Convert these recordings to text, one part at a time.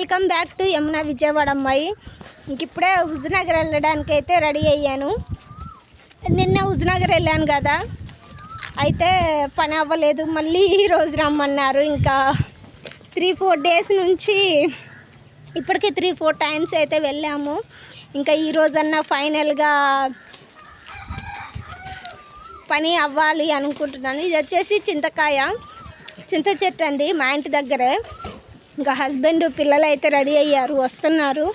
Welcome back to Yamuna Vijayawada అమ్మాయి. ఇంక ఇప్పుడే హుజనగర్ వెళ్ళడానికి అయితే రెడీ అయ్యాను. నిన్న హుజనగర్ వెళ్ళాను కదా. అయితే పని అవ్వలేదు. మళ్ళీ ఈరోజు రమ్మన్నారు. ఇంకా త్రీ ఫోర్ డేస్ నుంచి ఇప్పటికి త్రీ ఫోర్ టైమ్స్ అయితే వెళ్ళాము. ఇంకా ఈ రోజన్నా ఫైనల్గా పని అవ్వాలి అనుకుంటున్నాను. ఇది వచ్చేసి చింతకాయ. చింత చెట్టు అండి మా ఇంటి దగ్గరే. ఇంకా హస్బెండ్ పిల్లలు అయితే రెడీ అయ్యారు వస్తున్నారు.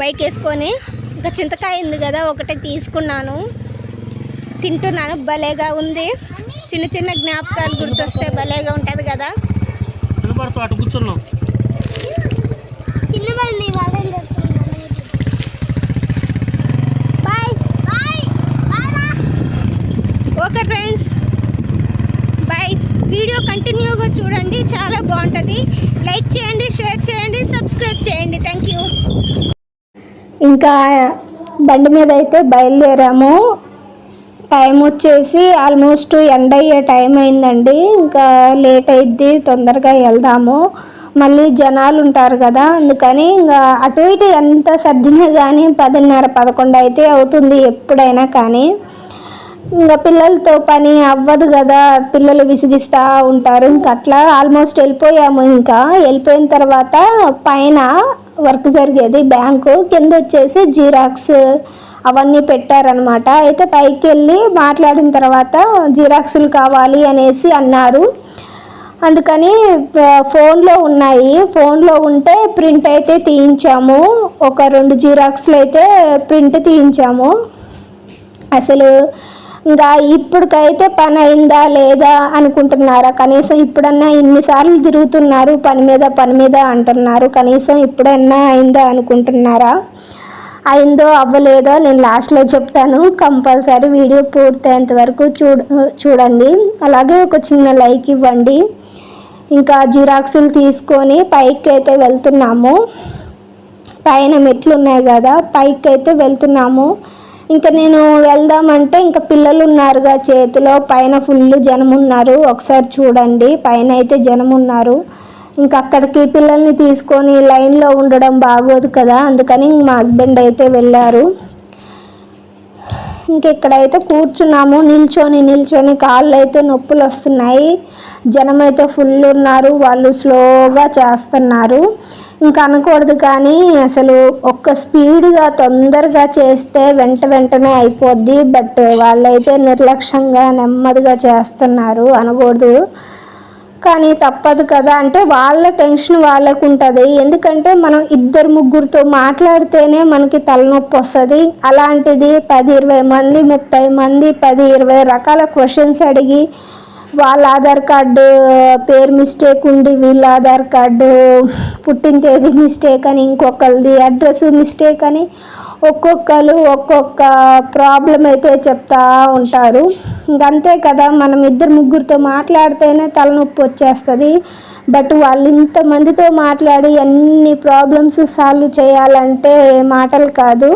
బైక్ వేసుకొని. ఇంకా చింతకాయ ఉంది కదా ఒకటే తీసుకున్నాను. తింటున్నాను భలేగా ఉంది. చిన్న చిన్న జ్ఞాపకాలు గుర్తొస్తే భలేగా ఉంటుంది కదా. ఓకే ఫ్రెండ్స్ వీడియో కంటిన్యూగా చూడండి చాలా బాగుంటుంది. లైక్ చేయండి షేర్ చేయండి సబ్స్క్రైబ్ చేయండి. థ్యాంక్ యూ ఇంకా బండి మీద అయితే బయలుదేరాము. టైం వచ్చేసి ఆల్మోస్ట్ ఎండ్ అయ్యే టైం అయిందండి. ఇంకా లేట్ అయిద్ది తొందరగా వెళ్దాము. మళ్ళీ జనాలు ఉంటారు కదా అందుకని ఇంకా అటు ఇటు ఎంత సర్దినా కానీ పదిన్నర పదకొండు అయితే అవుతుంది ఎప్పుడైనా కానీ. ఇంకా పిల్లలతో పని అవ్వదు కదా పిల్లలు విసిగిస్తూ ఉంటారు. ఇంకా అట్లా ఆల్మోస్ట్ వెళ్ళిపోయాము. ఇంకా వెళ్ళిపోయిన తర్వాత పైన వర్క్ జరిగేది. బ్యాంకు కింద వచ్చేసి జీరాక్స్ అవన్నీ పెట్టారనమాట అయితే పైకి వెళ్ళి మాట్లాడిన తర్వాత జీరాక్సులు కావాలి అనేసి అన్నారు. అందుకని ఫోన్లో ఉన్నాయి. ఫోన్లో ఉంటే ప్రింట్ అయితే తీయించాము. ఒక రెండు జీరాక్స్లు అయితే ప్రింట్ తీయించాము. అసలు ఇంకా ఇప్పటికైతే పని అయిందా లేదా అనుకుంటున్నారా? కనీసం ఇప్పుడన్నా ఇన్నిసార్లు తిరుగుతున్నారు పని మీద పని మీద అంటున్నారు కనీసం ఇప్పుడన్నా అయిందా అనుకుంటున్నారా? అయిందో అవ్వలేదో నేను లాస్ట్లో చెప్తాను. కంపల్సరీ వీడియో పూర్తయ్యేంత వరకు చూడ చూడండి. అలాగే ఒక చిన్న లైక్ ఇవ్వండి. ఇంకా జిరాక్సులు తీసుకొని పైకి అయితే వెళ్తున్నాము. పైన మెట్లు ఉన్నాయి కదా పైకి అయితే వెళ్తున్నాము. ఇంకా నేను వెళ్దామంటే ఇంకా పిల్లలు ఉన్నారుగా చేతిలో పైన ఫుల్ జనం ఉన్నారు ఒకసారి చూడండి పైన అయితే జనం ఉన్నారు ఇంకా అక్కడికి పిల్లల్ని తీసుకొని లైన్లో ఉండడం బాగోదు కదా అందుకని మా హస్బెండ్ అయితే వెళ్ళారు. ఇంకెక్కడైతే కూర్చున్నాము నిల్చొని నిల్చొని కాళ్ళు అయితే నొప్పులు వస్తున్నాయి జనం అయితే ఫుల్ ఉన్నారు వాళ్ళు స్లోగా చేస్తున్నారు. ఇంకా అనకూడదు కానీ అసలు ఒక్క స్పీడ్గా తొందరగా చేస్తే వెంట వెంటనే అయిపోద్ది. బట్ వాళ్ళైతే నిర్లక్ష్యంగా నెమ్మదిగా చేస్తున్నారు. అనకూడదు. కానీ తప్పదు కదా. అంటే వాళ్ళ టెన్షన్ వాళ్ళకు ఉంటుంది. ఎందుకంటే మనం ఇద్దరు ముగ్గురితో మాట్లాడితేనే మనకి తలనొప్పి వస్తుంది. అలాంటిది పది ఇరవై మంది ముప్పై మంది పది ఇరవై రకాల క్వశ్చన్స్ అడిగి వాళ్ళ ఆధార్ కార్డు పేరు మిస్టేక్ ఉండి వీళ్ళ ఆధార్ కార్డు పుట్టిన తేదీ మిస్టేక్ అని ఇంకొకరిది అడ్రస్ మిస్టేక్ అని ఒక్కొక్కరు ఒక్కొక్క ప్రాబ్లం అయితే చెప్తా ఉంటారు. ఇంకంతే కదా మనం ఇద్దరు ముగ్గురితో మాట్లాడితేనే తలనొప్పి వచ్చేస్తుంది. బట్ వాళ్ళు ఇంతమందితో మాట్లాడి అన్ని ప్రాబ్లమ్స్ సాల్వ్ చేయాలంటే మాటలు కాదు.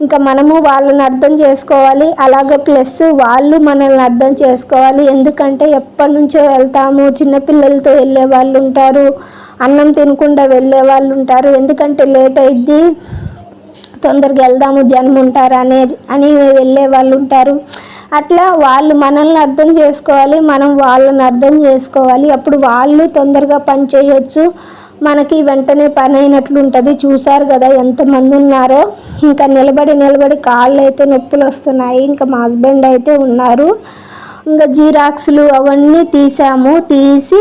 ఇంకా మనము వాళ్ళని అర్థం చేసుకోవాలి. అలాగే ప్లస్ వాళ్ళు మనల్ని అర్థం చేసుకోవాలి. ఎందుకంటే ఎప్పటి నుంచో వెళ్తాము. చిన్నపిల్లలతో వెళ్ళే వాళ్ళు ఉంటారు. అన్నం తినకుండా వెళ్ళే వాళ్ళు ఉంటారు. ఎందుకంటే లేట్ అయిద్ది. తొందరగా వెళ్దాము. జనం ఉంటారు అనే అని వెళ్ళే వాళ్ళు ఉంటారు. అట్లా వాళ్ళు మనల్ని అర్థం చేసుకోవాలి. మనం వాళ్ళని అర్థం చేసుకోవాలి. అప్పుడు వాళ్ళు తొందరగా పని చేయొచ్చు. మనకి వెంటనే పని అయినట్లు ఉంటుంది. చూసారు కదా ఎంతమంది ఉన్నారో. ఇంకా నిలబడి నిలబడి కాళ్ళు అయితే నొప్పులు వస్తున్నాయి. ఇంకా మా హస్బెండ్ అయితే ఉన్నారు. ఇంకా జీరాక్స్లు అవన్నీ తీసాము. తీసి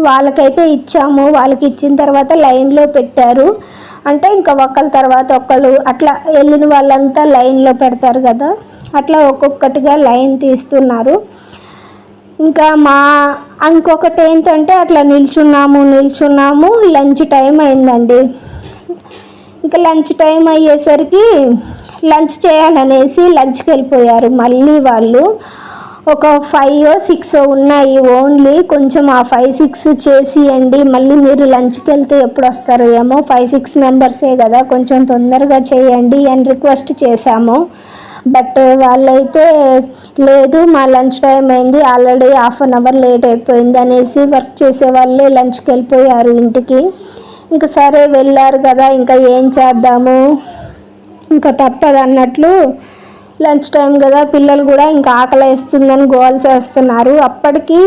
వాళ్ళకైతే ఇచ్చాము. వాళ్ళకి ఇచ్చిన తర్వాత లైన్లో పెట్టారు. అంటే ఇంకా ఒకళ్ళ తర్వాత ఒకళ్ళు అట్లా వెళ్ళిన వాళ్ళంతా లైన్లో పెడతారు కదా. అట్లా ఒక్కొక్కటిగా లైన్ తీస్తున్నారు. ఇంకా మా ఇంకొకటి ఏంటంటే అట్లా నిల్చున్నాము నిల్చున్నాము. లంచ్ టైం అయిందండి. ఇంకా లంచ్ టైం అయ్యేసరికి లంచ్ చేయాలనేసి లంచ్కి వెళ్ళిపోయారు. మళ్ళీ వాళ్ళు ఒక ఫైవ్ సిక్స్ ఉన్నాయి ఓన్లీ. కొంచెం ఆ ఫైవ్ సిక్స్ చేసియండి. మళ్ళీ మీరు లంచ్కి వెళ్తే ఎప్పుడు వస్తారో ఏమో. ఫైవ్ సిక్స్ మెంబర్సే కదా. కొంచెం తొందరగా చేయండి అని రిక్వెస్ట్ చేశాము. బట్ వాళ్ళైతే లేదు మా లంచ్ టైం అయింది already half an hour late అయిపోయింది అనేసి వర్క్ చేసే వాళ్ళే లంచ్కి వెళ్ళిపోయారు ఇంటికి. ఇంకా సరే వెళ్ళారు కదా ఇంకా ఏం చేద్దాము? ఇంకా తప్పదు అన్నట్లు లంచ్ టైం కదా పిల్లలు కూడా ఇంకా ఆకలి వేస్తుందని గోల్ చేస్తున్నారు. అప్పటికి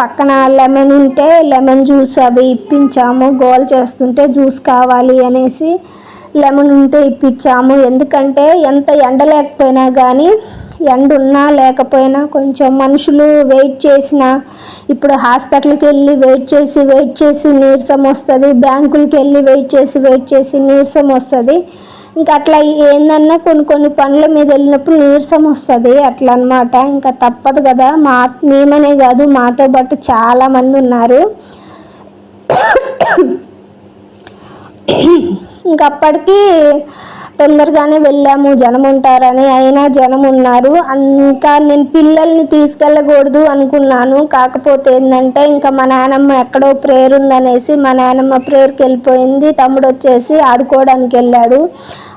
పక్కన లెమన్ ఉంటే లెమన్ జ్యూస్ అవి ఇప్పించాము గోల్ చేస్తుంటే జ్యూస్ కావాలి అనేసి లెమన్ ఉంటే ఇప్పించాము. ఎందుకంటే ఎంత ఎండ లేకపోయినా కానీ ఎండ ఉన్నా లేకపోయినా కొంచెం మనుషులు వెయిట్ చేసిన ఇప్పుడు హాస్పిటల్కి వెళ్ళి వెయిట్ చేసి వెయిట్ చేసి నీరసం వస్తుంది. బ్యాంకులకి వెళ్ళి వెయిట్ చేసి వెయిట్ చేసి నీరసం వస్తుంది. ఇంకా అట్లా ఏందన్నా కొన్ని కొన్ని పనుల మీద వెళ్ళినప్పుడు నీరసం వస్తుంది. అట్లా అనమాట ఇంకా తప్పదు కదా. మా మేమనే కాదు మాతో పాటు చాలామంది ఉన్నారు. ఇంకా తొందరగానే వెళ్ళాము. జనం ఉంటారని అయినా జనం ఉన్నారు ఇంకా నేను పిల్లల్ని తీసుకెళ్ళకూడదు అనుకున్నాను. కాకపోతే ఏంటంటే ఇంకా మా నాన్నమ్మ ఎక్కడో ప్రేయర్ ఉందనేసి మా నాన్నమ్మ ప్రేయర్కి వెళ్ళిపోయింది. తమ్ముడు వచ్చేసి ఆడుకోవడానికి వెళ్ళాడు.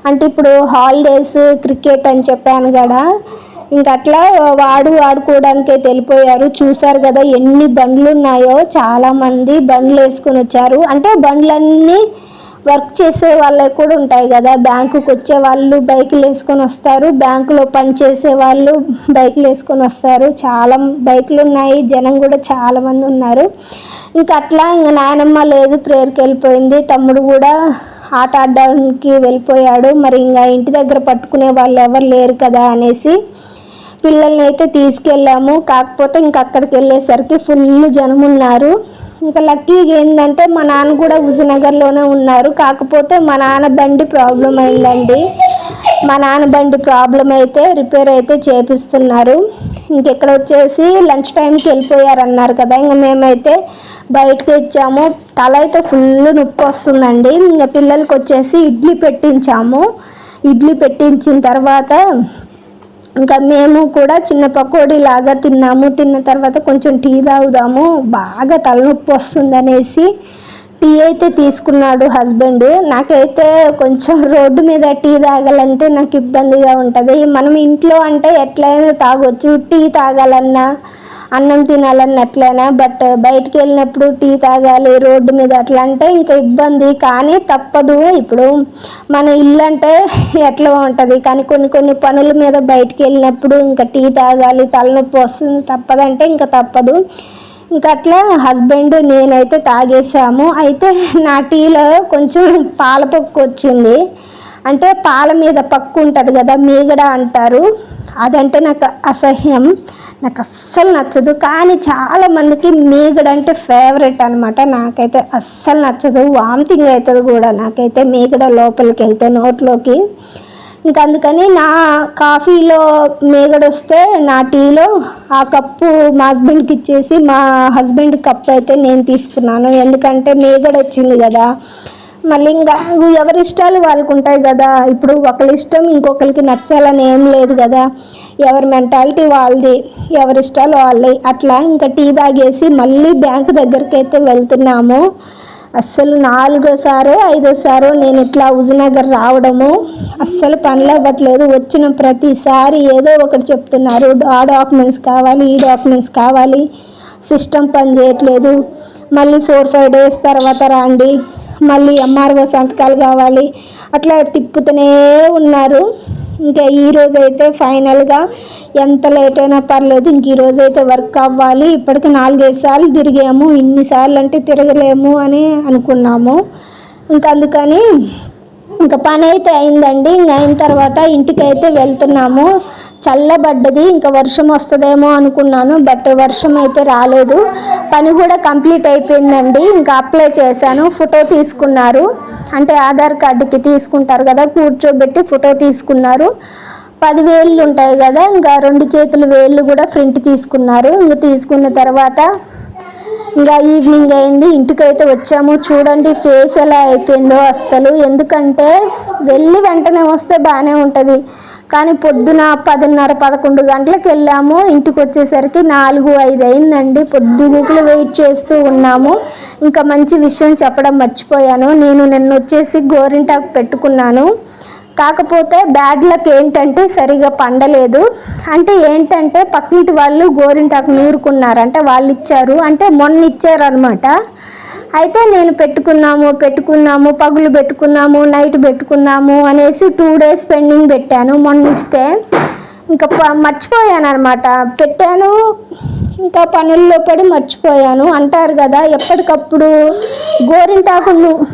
అంటే ఇప్పుడు హాలిడేస్ క్రికెట్ అని చెప్పాను కదా. ఇంకా అట్లా వాడు ఆడుకోవడానికి అయితే వెళ్ళిపోయారు. చూశారు కదా ఎన్ని బండ్లు ఉన్నాయో చాలామంది బండ్లు వేసుకొని వచ్చారు అంటే బండ్లన్నీ వర్క్ చేసే వాళ్ళే కూడా ఉంటాయి కదా. బ్యాంకుకి వచ్చే వాళ్ళు బైకులు వేసుకొని వస్తారు. బ్యాంకులో పని చేసే వాళ్ళు బైకులు వేసుకొని వస్తారు. చాలా బైకులు ఉన్నాయి. జనం కూడా చాలామంది ఉన్నారు. ఇంకా అట్లా ఇంకా నాయనమ్మ లేదు ప్రేయర్కి వెళ్ళిపోయింది. తమ్ముడు కూడా ఆట ఆడడానికి వెళ్ళిపోయాడు. మరి ఇంకా ఇంటి దగ్గర పట్టుకునే వాళ్ళు ఎవరు లేరు కదా అనేసి పిల్లల్ని అయితే తీసుకెళ్ళాము. కాకపోతే ఇంక అక్కడికి వెళ్ళేసరికి ఫుల్ జనం ఉన్నారు. ఇంకా లక్కీగా ఏంటంటే మా నాన్న కూడా హుజనగర్లోనే ఉన్నారు. కాకపోతే మా నాన్న బండి ప్రాబ్లం అయిందండి. మా నాన్న బండి ప్రాబ్లం అయితే రిపేర్ అయితే చేపిస్తున్నారు. ఇంకెక్కడ వచ్చేసి లంచ్ టైంకి వెళ్ళిపోయారు అన్నారు కదా. ఇంకా మేమైతే బయటకు ఇచ్చాము తల అయితే ఫుల్ నొప్పి వస్తుందండి. ఇంకా పిల్లలకి వచ్చేసి ఇడ్లీ పెట్టించాము. ఇడ్లీ పెట్టించిన తర్వాత ఇంకా మేము కూడా చిన్న పకోడీ లాగా తిన్నాము. తిన్న తర్వాత కొంచెం టీ తాగుదాము. బాగా తలనొప్పి వస్తుందనేసి టీ అయితే తీసుకున్నాడు హస్బెండ్. నాకైతే కొంచెం రోడ్డు మీద టీ తాగాలంటే నాకు ఇబ్బందిగా ఉంటుంది. మనం ఇంట్లో అంటే ఎట్లయినా తాగొచ్చు. టీ తాగాలన్నా అన్నం తినాలన్నట్లేనా? బట్ బయటికి వెళ్ళినప్పుడు టీ తాగాలి రోడ్డు మీద అట్లా అంటే ఇంకా ఇబ్బంది. కానీ తప్పదు. ఇప్పుడు మన ఇల్లు అంటే ఎట్లా ఉంటుంది? కానీ కొన్ని కొన్ని పనుల మీద బయటికి వెళ్ళినప్పుడు ఇంకా టీ తాగాలి తలనొప్పి వస్తుంది. తప్పదంటే ఇంకా తప్పదు. ఇంకా అట్లా హస్బెండ్ నేనైతే తాగేసాము అయితే నా టీలో కొంచెం పాలపొక్కు వచ్చింది. అంటే పాల మీద పక్కు ఉంటుంది కదా మీగడ అంటారు. అదంటే నాకు అసహ్యం. నాకు అస్సలు నచ్చదు. కానీ చాలామందికి మీగడ అంటే ఫేవరెట్ అనమాట నాకైతే అస్సలు నచ్చదు. వామిటింగ్ అవుతుంది కూడా నాకైతే మీగడ లోపలికి వెళ్తే నోట్లోకి. ఇంకా అందుకని నా కాఫీలో మేగడ వస్తే నా టీలో ఆ కప్పు మా హస్బెండ్కి ఇచ్చేసి మా హస్బెండ్ కప్పు అయితే నేను తీసుకున్నాను. ఎందుకంటే మేగడ వచ్చింది కదా మళ్ళీ ఇంకా ఎవరి ఇష్టాలు వాళ్ళకు ఉంటాయి కదా. ఇప్పుడు ఒకరి ఇష్టం ఇంకొకరికి నచ్చాలని ఏం లేదు కదా. ఎవరి మెంటాలిటీ వాళ్ళది ఎవరి ఇష్టాలు వాళ్ళవి అట్లా ఇంకా టీ తాగేసి మళ్ళీ బ్యాంకు దగ్గరికి అయితే వెళ్తున్నాము. అస్సలు నాలుగోసారో ఐదోసారో నేను ఇట్లా హుజనగర్ రావడము అస్సలు పనులు అవ్వట్లేదు. వచ్చిన ప్రతిసారి ఏదో ఒకటి చెప్తున్నారు. ఆ డాక్యుమెంట్స్ కావాలి ఈ డాక్యుమెంట్స్ కావాలి. సిస్టమ్ పని చేయట్లేదు. మళ్ళీ ఫోర్ ఫైవ్ డేస్ తర్వాత రండి. మళ్ళీ ఎంఆర్ఓ సంతకాలు కావాలి. అట్లా తిప్పుతూనే ఉన్నారు. ఇంకా ఈరోజు అయితే ఫైనల్గా ఎంత లేట్ అయినా పర్లేదు ఇంక ఈరోజు అయితే వర్క్ అవ్వాలి. ఇప్పటికి నాలుగైదు సార్లు తిరిగాము. ఇన్నిసార్లు అంటే తిరగలేము అని అనుకున్నాము. ఇంకా అందుకని ఇంకా పని అయితే అయిందండి. ఇంకా అయిన తర్వాత ఇంటికి అయితే వెళ్తున్నాము. చల్లబడ్డది ఇంకా వర్షం వస్తుందేమో అనుకున్నాను బట్ వర్షం అయితే రాలేదు. పని కూడా కంప్లీట్ అయిపోయిందండి ఇంకా అప్లై చేశాను ఫోటో తీసుకున్నారు. అంటే ఆధార్ కార్డుకి తీసుకుంటారు కదా కూర్చోబెట్టి ఫోటో తీసుకున్నారు. పది వేళ్ళు ఉంటాయి కదా ఇంకా రెండు చేతుల వేళ్ళు కూడా ఫ్రంట్ తీసుకున్నారు. ఇంకా తీసుకున్న తర్వాత ఇంకా ఈవినింగ్ అయింది ఇంటికైతే వచ్చాము. చూడండి ఫేస్ ఎలా అయిపోయిందో అస్సలు. ఎందుకంటే వెళ్ళి వెంటనే వస్తే బాగానే ఉంటుంది. కానీ పొద్దున పదిన్నర పదకొండు గంటలకు వెళ్ళాము. ఇంటికి వచ్చేసరికి నాలుగు ఐదు అయిందండి. పొద్దుగుకులు వెయిట్ చేస్తూ ఉన్నాము. ఇంకా మంచి విషయం చెప్పడం మర్చిపోయాను. నేను నిన్న వచ్చేసి గోరింటాకు పెట్టుకున్నాను. కాకపోతే బ్యాడ్ లక్ ఏంటంటే సరిగా పండలేదు. అంటే ఏంటంటే పక్కింటి వాళ్ళు గోరింటాకు నూరుకున్నారు అంటే వాళ్ళు ఇచ్చారు అంటే మొన్న ఇచ్చారనమాట అయితే నేను పెట్టుకున్నాము పెట్టుకున్నాము పగులు పెట్టుకున్నాము నైట్ పెట్టుకున్నాము అనేసి టూ డేస్ పెండింగ్ పెట్టాను. మొన్న ఇస్తే ఇంకా ప- మర్చిపోయాను అనమాట పెట్టాను ఇంకా పనుల్లో పడి మర్చిపోయాను. అంటారు కదా ఎప్పటికప్పుడు గోరింటాకు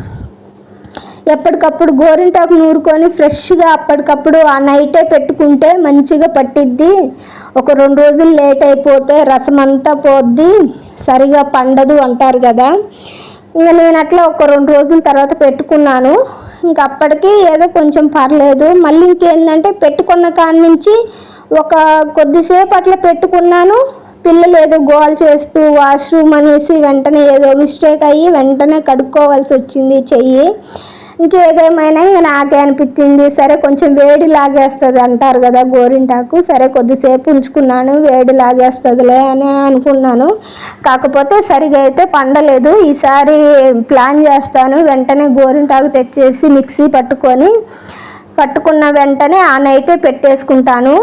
ఎప్పటికప్పుడు గోరింటాకు నూరుకొని ఫ్రెష్గా అప్పటికప్పుడు ఆ నైటే పెట్టుకుంటే మంచిగా పట్టిద్ది. ఒక రెండు రోజులు లేట్ అయిపోతే రసం అంతా పోద్ది. సరిగా పండదు అంటారు కదా. ఇంకా నేను అట్లా ఒక రెండు రోజుల తర్వాత పెట్టుకున్నాను. ఇంకా అప్పటికి ఏదో కొంచెం పర్లేదు. మళ్ళీ ఇంకేందంటే పెట్టుకున్న కాడి నుంచి ఒక కొద్దిసేపు అట్లా పెట్టుకున్నాను. పిల్లలు ఏదో గోల్ చేస్తూ వాష్రూమ్ అనేసి వెంటనే ఏదో మిస్టేక్ అయ్యి వెంటనే కడుక్కోవాల్సి వచ్చింది చెయ్యి. ఇంకేదేమైనా ఇంకా నాకే అనిపించింది సరే కొంచెం వేడి లాగేస్తుంది అంటారు కదా గోరింటాకు. సరే కొద్దిసేపు ఉంచుకున్నాను వేడి లాగేస్తుందిలే అని అనుకున్నాను. కాకపోతే సరిగా అయితే పండలేదు. ఈసారి ప్లాన్ చేస్తాను. వెంటనే గోరింటాకు తెచ్చేసి మిక్సీ పట్టుకొని పట్టుకున్న వెంటనే ఆ నైటే పెట్టేసుకుంటాను.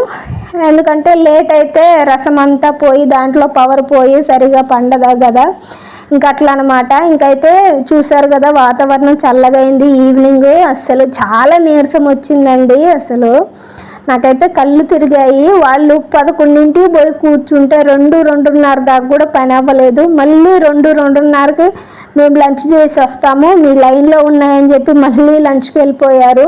ఎందుకంటే లేట్ అయితే రసం అంతా పోయి దాంట్లో పవర్ పోయి సరిగా పండదా కదా ఇంకా అట్లా అనమాట ఇంకైతే చూసారు కదా వాతావరణం చల్లగా అయింది ఈవినింగ్ అసలు చాలా నీరసం వచ్చిందండి అసలు నాకైతే కళ్ళు తిరిగాయి. వాళ్ళు పదకొండింటికి పోయి కూర్చుంటే రెండు రెండున్నర దాకా కూడా పని అవ్వలేదు. మళ్ళీ రెండు రెండున్నరకి మేము లంచ్ చేసి వస్తాము. మీ లైన్లో ఉన్నాయని చెప్పి మళ్ళీ లంచ్కి వెళ్ళిపోయారు.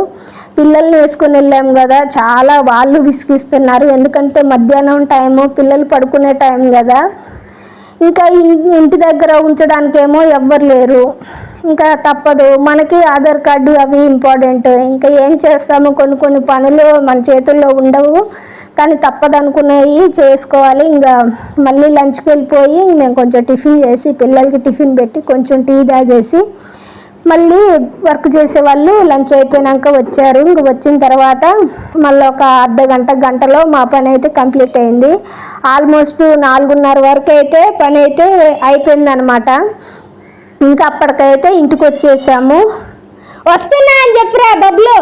పిల్లల్ని వేసుకొని వెళ్ళాము కదా చాలా వాళ్ళు విసిగిస్తున్నారు. ఎందుకంటే మధ్యాహ్నం టైము పిల్లలు పడుకునే టైం కదా. ఇంకా ఇంటి దగ్గర ఉంచడానికేమో ఎవ్వరు లేరు. ఇంకా తప్పదు. మనకి ఆధార్ కార్డు అవి ఇంపార్టెంట్. ఇంకా ఏం చేస్తాము? కొన్ని కొన్ని పనులు మన చేతుల్లో ఉండవు. కానీ తప్పదు అనుకునేవి చేసుకోవాలి. ఇంకా మళ్ళీ లంచ్కి వెళ్ళిపోయి మేము కొంచెం టిఫిన్ చేసి పిల్లలకి టిఫిన్ పెట్టి కొంచెం టీ తాగేసి మళ్ళీ వర్క్ చేసే వాళ్ళు లంచ్ అయిపోయినాక వచ్చారు. ఇంక వచ్చిన తర్వాత మళ్ళీ ఒక అర్ధ గంట గంటలో మా పని అయితే కంప్లీట్ అయింది. ఆల్మోస్ట్ నాలుగున్నర వరకు అయితే పని అయితే అయిపోయిందనమాట ఇంకా అప్పటికైతే ఇంటికి వచ్చేసాము. వస్తున్నా అని చెప్పురా డబ్బులు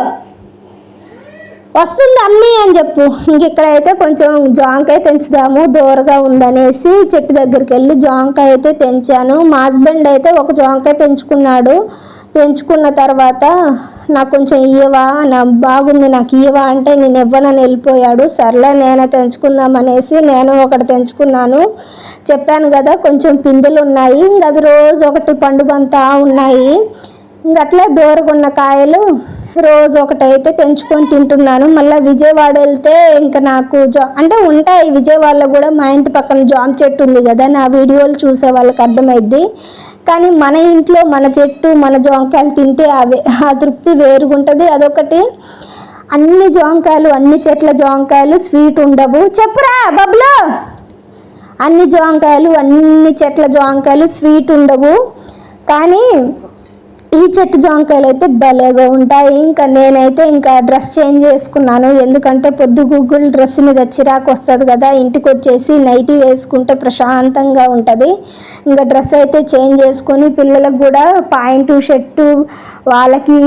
వస్తుంది అమ్మి అని చెప్పు. ఇంకెక్కడైతే కొంచెం జాంకాయ తెంచుదాము దూరగా ఉందనేసి చెట్టు దగ్గరికి వెళ్ళి జాంకాయ అయితే తెంచాను. మా హస్బెండ్ అయితే ఒక జాంకాయ తెంచుకున్నాడు. తెంచుకున్న తర్వాత నాకు కొంచెం ఇయ్యవా? నా బాగుంది నాకు ఇయ్యవా అంటే నేను ఇవ్వనని వెళ్ళిపోయాడు. సర్లే నేనే తెంచుకుందాం అనేసి నేను ఒకటి తెంచుకున్నాను. చెప్పాను కదా కొంచెం పిండిలు ఉన్నాయి. ఇంకా అవి రోజు ఒకటి పండుగంతా ఉన్నాయి. అట్లా దూరగా కాయలు రోజు ఒకటైతే తెంచుకొని తింటున్నాను. మళ్ళీ విజయవాడ వెళ్తే ఇంకా నాకు జా అంటే ఉంటాయి విజయవాడలో కూడా మా ఇంటి పక్కన జామ చెట్టు ఉంది కదా నా వీడియోలు చూసే వాళ్ళకి అర్థమైద్ది. కానీ మన ఇంట్లో మన చెట్టు మన జాంకాయలు తింటే అవి ఆ తృప్తి వేరుగుంటుంది. అదొకటి. అన్ని జాంకాయలు అన్ని చెట్ల జాంకాయలు స్వీట్ ఉండవు. చెప్పురా బబ్లు! అన్ని జాంకాయలు అన్ని చెట్ల జాంకాయలు స్వీట్ ఉండవు. కానీ ఈ చెట్టు జాంకాయలు అయితే భలేగా ఉంటాయి. ఇంకా నేనైతే ఇంకా డ్రెస్ చేంజ్ చేసుకున్నాను. ఎందుకంటే పొద్దు గూగుల్ డ్రెస్ మీద చిరాకు వస్తుంది కదా. ఇంటికి వచ్చేసి నైటీ వేసుకుంటే ప్రశాంతంగా ఉంటుంది. ఇంకా డ్రెస్ అయితే చేంజ్ చేసుకొని పిల్లలకు కూడా పాయింట్ షర్టు వాళ్ళకి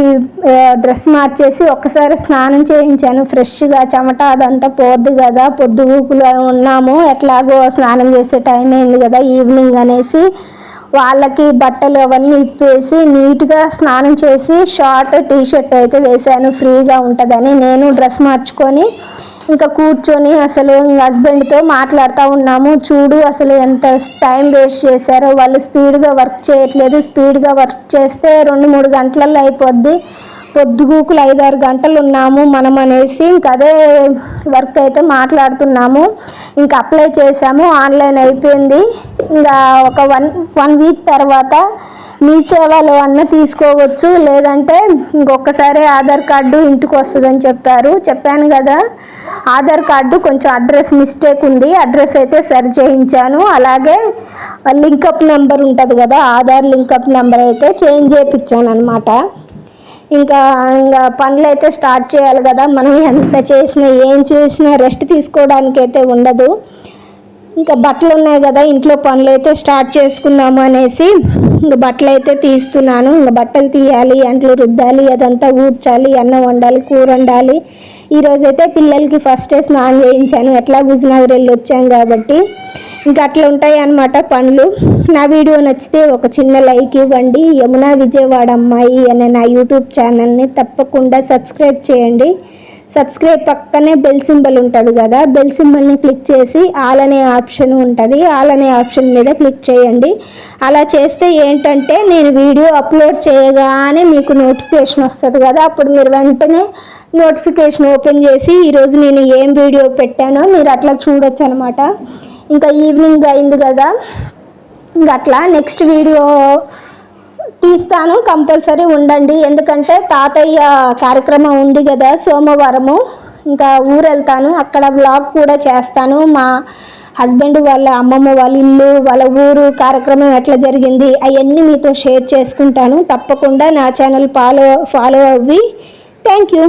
డ్రెస్ మార్చేసి ఒక్కసారి స్నానం చేయించాను. ఫ్రెష్గా చెమట అదంతా పోద్దు కదా. పొద్దుగూకులో ఉన్నాము. ఎట్లాగో స్నానం చేసే టైం అయింది కదా. ఈవినింగ్ అనేసి వాళ్ళకి బట్టలు అవన్నీ ఇప్పేసి నీట్గా స్నానం చేసి షార్ట్ టీ షర్ట్ అయితే వేశాను. ఫ్రీగా ఉంటుందని నేను డ్రెస్ మార్చుకొని ఇంకా కూర్చొని అసలు హస్బెండ్తో మాట్లాడుతూ ఉన్నాము. చూడు అసలు ఎంత టైం వేస్ట్ చేశారో. వాళ్ళు స్పీడ్గా వర్క్ చేయట్లేదు. స్పీడ్గా వర్క్ చేస్తే రెండు మూడు గంటలలో అయిపోద్ది. పొద్దుగూకులు ఐదారు గంటలు ఉన్నాము మనం అనేసి ఇంక అదే వర్క్ అయితే మాట్లాడుతున్నాము. ఇంకా అప్లై చేసాము ఆన్లైన్ అయిపోయింది. ఇంకా ఒక వన్ వన్ వీక్ తర్వాత మీ సేవలో అన్న తీసుకోవచ్చు లేదంటే ఇంకొకసారి ఆధార్ కార్డు ఇంటికి వస్తుందని చెప్పారు. చెప్పాను కదా ఆధార్ కార్డు కొంచెం అడ్రస్ మిస్టేక్ ఉంది. అడ్రస్ అయితే సరి చేయించాను. అలాగే లింకప్ నెంబర్ ఉంటుంది కదా ఆధార్ లింకప్ నెంబర్ అయితే చేంజ్ చేయించాను అనమాట ఇంకా ఇంకా పనులు అయితే స్టార్ట్ చేయాలి కదా. మనం ఎంత చేసినా ఏం చేసినా రెస్ట్ తీసుకోవడానికి అయితే ఉండదు. ఇంకా బట్టలు ఉన్నాయి కదా ఇంట్లో పనులు అయితే స్టార్ట్ చేసుకుందాము అనేసి ఇంకా బట్టలు అయితే తీస్తున్నాను. ఇంకా బట్టలు తీయాలి అంట్లు రుద్దాలి అదంతా ఊడ్చాలి అన్నం వండాలి కూర వండాలి. ఈరోజైతే పిల్లలకి ఫస్ట్ స్నానం చేయించాను. ఎట్లా గుజనగర్ వెళ్ళి వచ్చాం కాబట్టి. ఇంకా అట్లా ఉంటాయి అన్నమాట పనులు. నా వీడియో నచ్చితే ఒక చిన్న లైక్ ఇవ్వండి. యమున విజయవాడ అమ్మాయి అనే నా యూట్యూబ్ ఛానల్ని తప్పకుండా సబ్స్క్రైబ్ చేయండి. సబ్స్క్రైబ్ పక్కనే బెల్ సింబల్ ఉంటుంది కదా బెల్ సింబల్ని క్లిక్ చేసి ఆల్ అనే ఆప్షన్ ఉంటుంది. ఆల్ అనే ఆప్షన్ మీద క్లిక్ చేయండి. అలా చేస్తే ఏంటంటే నేను వీడియో అప్లోడ్ చేయగానే మీకు నోటిఫికేషన్ వస్తుంది కదా అప్పుడు మీరు వెంటనే నోటిఫికేషన్ ఓపెన్ చేసి ఈరోజు నేను ఏం వీడియో పెట్టానో మీరు అట్లా చూడొచ్చు అనమాట ఇంకా ఈవినింగ్ అయింది కదా ఇంకా అట్లా నెక్స్ట్ వీడియో తీస్తాను కంపల్సరీ ఉండండి. ఎందుకంటే తాతయ్య కార్యక్రమం ఉంది కదా సోమవారము. ఇంకా ఊరు వెళ్తాను అక్కడ వ్లాగ్ కూడా చేస్తాను. మా హస్బెండ్ వాళ్ళ అమ్మమ్మ వాళ్ళ ఇల్లు వాళ్ళ ఊరు కార్యక్రమం ఎట్లా జరిగింది అవన్నీ మీతో షేర్ చేసుకుంటాను. తప్పకుండా నా ఛానల్ ఫాలో ఫాలో అవ్వి. Thank you.